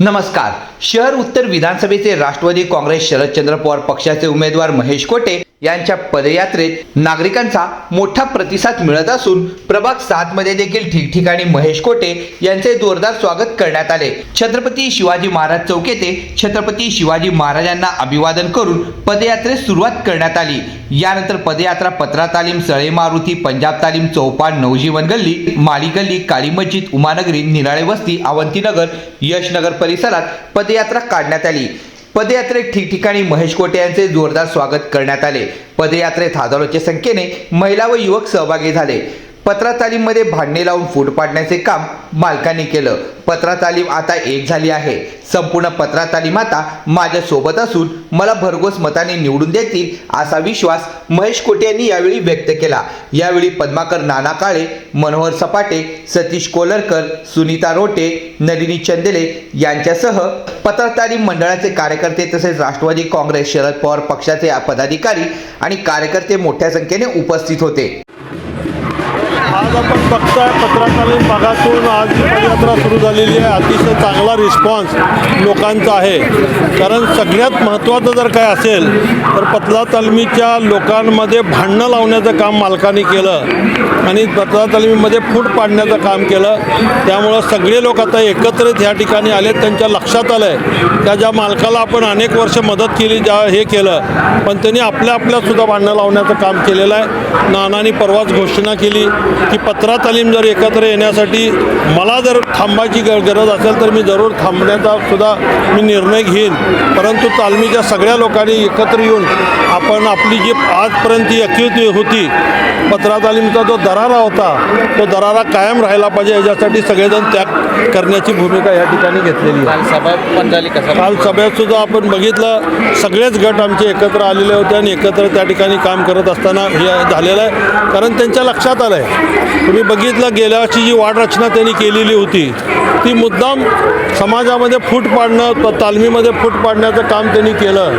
नमस्कार. शहर उत्तर विधानसभेचे राष्ट्रवादी काँग्रेस शरदचंद्र पवार पक्षाचे उमेदवार महेश कोटे यांच्या पदयात्रेत नागरिकांचा मोठा प्रतिसाद मिळत असून प्रभाग सात मध्ये देखील ठिकठिकाणी महेश कोटे यांचे जोरदार स्वागत करण्यात आले. छत्रपती शिवाजी महाराज चौक येथे छत्रपती शिवाजी महाराजांना अभिवादन करून पदयात्रेस सुरुवात करण्यात आली. यानंतर पदयात्रा पत्रा तालीम सळे मारुती पंजाब तालीम चौपाट नवजीवन गल्ली माळी गल्ली काळी मस्जिद उमानगरी निराळे वस्ती अवंतीनगर यशनगर परिसरात पदयात्रा काढण्यात आली. पदयात्रेत ठिकठिकाणी महेश कोटे यांचे जोरदार स्वागत करण्यात आले. पदयात्रेत हजारोच्या संख्येने महिला व युवक सहभागी झाले. पत्रा तालीममध्ये भांडणे लावून फूट पाडण्याचे काम मालकाने केलं. पत्रा तालीम आता एक झाली आहे. संपूर्ण पत्रा तालीम आता माझ्यासोबत असून मला भरघोस मताने निवडून देतील असा विश्वास महेश कोटे यांनी यावेळी व्यक्त केला. यावेळी पद्माकर नाना काळे मनोहर सपाटे सतीश कोलरकर सुनीता रोटे नलिनी चंदेले यांच्यासह पत्र तालीम मंडळाचे कार्यकर्ते तसेच राष्ट्रवादी काँग्रेस शरद पवार पक्षाचे पदाधिकारी आणि कार्यकर्ते मोठ्या संख्येने उपस्थित होते. आज आपण बघताय पत्रकालीन भागातून आज पदयात्रा सुरू झालेली आहे. अतिशय चांगला रिस्पॉन्स लोकांचा आहे. कारण सगळ्यात महत्त्वाचं जर काय असेल तर पतला तालमीच्या लोकांमध्ये भांडणं लावण्याचं काम मालकांनी केलं आणि पतला तालमीमध्ये फूट पाडण्याचं काम केलं. त्यामुळं सगळे लोक आता एकत्रित ह्या ठिकाणी आले त्यांच्या लक्षात आलं आहे त्या ज्या मालकाला आपण अनेक वर्ष मदत केली ज्या हे केलं पण त्यांनी आपल्या आपल्यासुद्धा भांडणं लावण्याचं काम केलेलं आहे. नानानी परवाच घोषणा केली. की पत्रा तालीम जर एकत्र येण्यासाठी मला जर थांबायची ग गरज असेल तर मी जरूर थांबण्याचा सुद्धा मी निर्णय घेईन. परंतु तालमीच्या सगळ्या लोकांनी एकत्र येऊन आपण आपली जी आजपर्यंत अक्युती होती पत्रा तालीमचा जो दरारा होता तो दरारा कायम राहायला पाहिजे. याच्यासाठी सगळेजण त्याग करण्याची भूमिका या ठिकाणी घेतलेली आहे. काल सभा पण झाली कसं काल सभेत सुद्धा आपण बघितलं सगळेच गट आमचे एकत्र आलेले होते आणि एकत्र त्या ठिकाणी काम करत असताना हे झालेलं आहे. कारण त्यांच्या लक्षात आलं आहे तुम्ही बघितलं गेल्या वर्षी जी वाढरचना त्यांनी केलेली होती ती मुद्दाम समाजामध्ये फूट पाडणं तालमीमध्ये फूट पाडण्याचं काम त्यांनी केलं.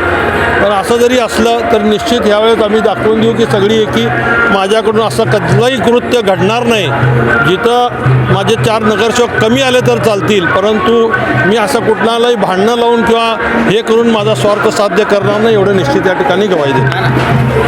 पण असं जरी असलं तर निश्चित ह्यावेळेस आम्ही दाखवून देऊ की सगळी एकी माझ्याकडून असं कसलंही कृत्य घडणार नाही. जिथं माझे चार नगरसेवक कमी आले तर चालतील परंतु मी असं कुठलाही भांडणं लावून किंवा हे करून माझा स्वार्थ साध्य करणार नाही एवढं निश्चित या ठिकाणी गवाई देतो.